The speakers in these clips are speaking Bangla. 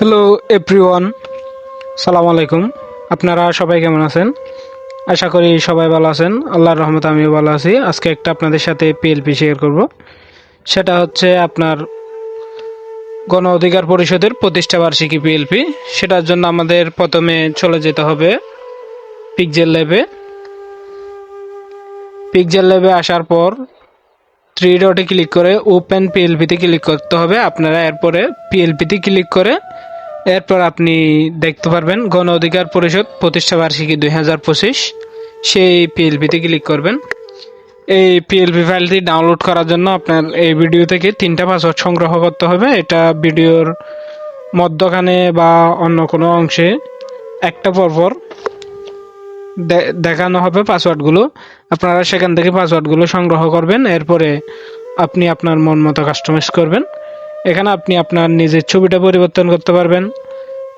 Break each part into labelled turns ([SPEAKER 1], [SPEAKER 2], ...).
[SPEAKER 1] হ্যালো এভরিওয়ান সালাম আলাইকুম আপনারা সবাই কেমন আছেন আশা করি সবাই ভালো আছেন আল্লাহর রহমতে আমিও ভালো আছি। আজকে একটা আপনাদের সাথে পিএলপি শেয়ার করব। সেটা হচ্ছে আপনার গণ অধিকার পরিষদের প্রতিষ্ঠা বার্ষিকী পিএলপি সেটার জন্য আমাদের প্রথমে চলে যেতে হবে পিকজেল ল্যাবে পিকজেল ল্যাবে আসার পর থ্রি ডটে ক্লিক করে ওপেন পিএলপিতে ক্লিক করতে হবে। আপনারা এরপরে পিএলপিতে ক্লিক করে এরপর আপনি দেখতে পারবেন গণ অধিকার পরিষদ প্রতিষ্ঠা বার্ষিকী দুই হাজার পঁচিশ। সেই পিএলপিতে ক্লিক করবেন। এই পিএলপি ফাইলটি ডাউনলোড করার জন্য আপনার এই ভিডিও থেকে তিনটা পাসওয়ার্ড সংগ্রহ করতে হবে। এটা ভিডিওর মধ্যখানে বা অন্য কোনো অংশে একটা পরপর দেখানো হবে পাসওয়ার্ডগুলো আপনারা সেখান থেকে পাসওয়ার্ডগুলো সংগ্রহ করবেন। এরপরে আপনি আপনার মন মতো কাস্টমাইজ করবেন। এখানে আপনি আপনার নিজের ছবিটা পরিবর্তন করতে পারবেন।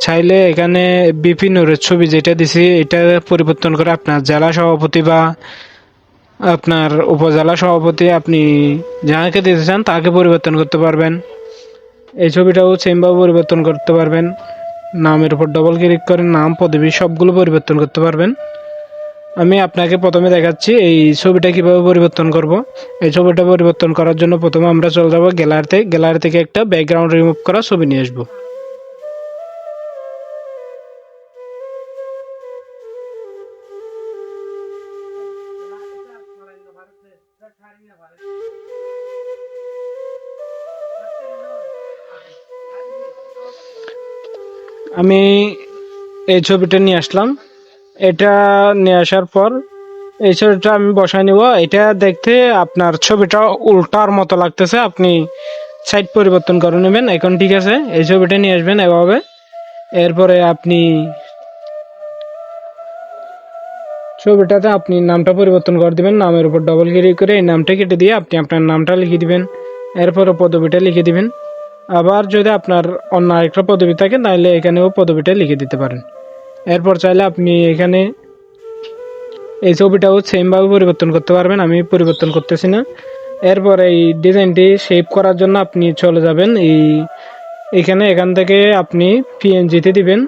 [SPEAKER 1] চাইলে এখানে বিপি নূরের ছবি যেটা দিছি, এটা পরিবর্তন করে আপনার জেলা সভাপতি বা আপনার উপজেলা সভাপতি আপনি যাকে দিতে চান তাকে পরিবর্তন করতে পারবেন। এই ছবিটাও সেমভাবে পরিবর্তন করতে পারবেন। নামের উপর ডবল ক্লিক করে নাম, পদবি সবগুলো পরিবর্তন করতে পারবেন। আমি আপনাকে প্রথমে দেখাচ্ছি এই ছবিটা কীভাবে পরিবর্তন করব। এই ছবিটা পরিবর্তন করার জন্য প্রথমে আমরা চলে যাব গ্যালারিতে গ্যালারি থেকে একটা ব্যাকগ্রাউন্ড রিমুভ করা ছবি নিয়ে আসব। আমি এই ছবিটা নিয়ে আসলাম। এটা নিয়ে আসার পর এই ছবিটা আমি বসাই নিব। এটা দেখতে আপনার ছবিটা উল্টার মতো লাগতেছে। আপনি সাইড পরিবর্তন করে নেবেন। এখন ঠিক আছে, এই ছবিটা নিয়ে আসবেন এভাবে। এরপরে আপনি ছবিটাতে আপনি নামটা পরিবর্তন করে দিবেন, নামের উপর ডবল ক্লিক করে এই নামটা কেটে দিয়ে আপনি আপনার নামটা লিখে দিবেন। এরপরে পদবিটা লিখে দিবেন। আবার যদি আপনার অন্য আরেকটা পদবি থাকে, তাহলে এখানেও পদবিটা লিখে দিতে পারেন। এরপর চাইলে আপনি এখানে এই ছবিটাও সেমভাবে পরিবর্তন করতে পারবেন, আমি পরিবর্তন করতেছি না। এরপর এই ডিজাইনটি শেপ করার জন্য আপনি চলে যাবেন, এই এখানে এখান থেকে আপনি পিএনজিতে দিবেন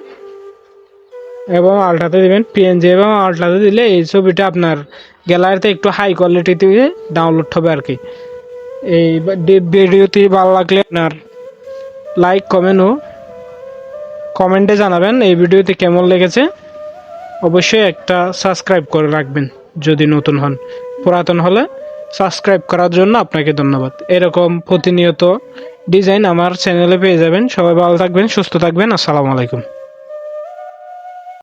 [SPEAKER 1] এবং আল্ট্রাতে দিবেন। পিএনজি এবং আল্ট্রাতে দিলে এই ছবিটা আপনার গ্যালারিতে একটু হাই কোয়ালিটিতে ডাউনলোড হবে আর কি। এই ভিডিওটি ভালো লাগলে আপনার লাইক কমেন্ট ও কমেন্টে জানাবেন এই ভিডিওতে কেমন লেগেছে। অবশ্যই একটা সাবস্ক্রাইব করে রাখবেন যদি নতুন হন। পুরাতন হলে সাবস্ক্রাইব করার জন্য আপনাকে ধন্যবাদ। এরকম প্রতিনিয়ত ডিজাইন আমার চ্যানেলে পেয়ে যাবেন। সবাই ভালো থাকবেন, সুস্থ থাকবেন। আসসালামু আলাইকুম।